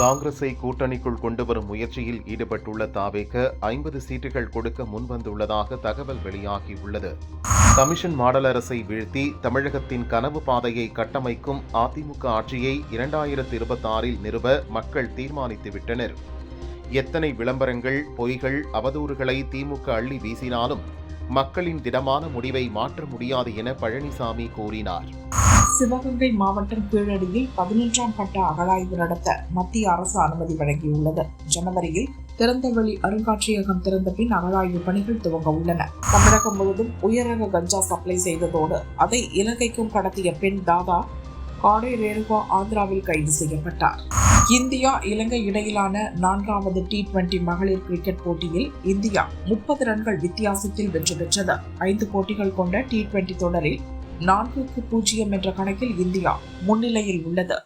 காங்கிரஸை கூட்டணிக்குள் கொண்டுவரும் முயற்சியில் ஈடுபட்டுள்ள தாவேக ஐம்பது சீட்டுகள் கொடுக்க முன்வந்துள்ளதாக தகவல் வெளியாகியுள்ளது. கமிஷன் மாடல் அரசை வீழ்த்தி தமிழகத்தின் கனவு பாதையை கட்டமைக்கும் அதிமுக ஆட்சியை இரண்டாயிரத்து இருபத்தாறில் நிறுவ மக்கள் தீர்மானித்துவிட்டனர். எத்தனை விளம்பரங்கள் பொய்கள் அவதூறுகளை திமுக அள்ளி வீசினாலும் மக்களின் திடமான முடிவை மாற்ற முடியாது என பழனிசாமி கூறினார். சிவகங்கை மாவட்டம் கீழடியில் பதினொன்றாம் கட்ட அகழாய்வு நடத்த மத்திய அரசு அனுமதி வழங்கியுள்ளது. ஜனவரியில் திறந்தவெளி அருங்காட்சியகம் திறந்த பின் அகழாய்வு பணிகள் துவங்க உள்ளன. தமிழகம் முழுவதும் உயரக கஞ்சா சப்ளை செய்ததோடு அதை இலங்கைக்கும் கடத்திய பெண் தாதா காடே ரேணுகா ஆந்திராவில் கைது செய்யப்பட்டார். இந்தியா இலங்கை இடையிலான நான்காவது டி டுவெண்டி மகளிர் கிரிக்கெட் போட்டியில் இந்தியா முப்பது ரன்கள் வித்தியாசத்தில் வெற்றி பெற்றது. ஐந்து போட்டிகள் கொண்ட டி டுவெண்டி தொடரில் நான்குக்கு பூஜ்ஜியம் என்ற கணக்கில் இந்தியா முன்னிலையில் உள்ளது.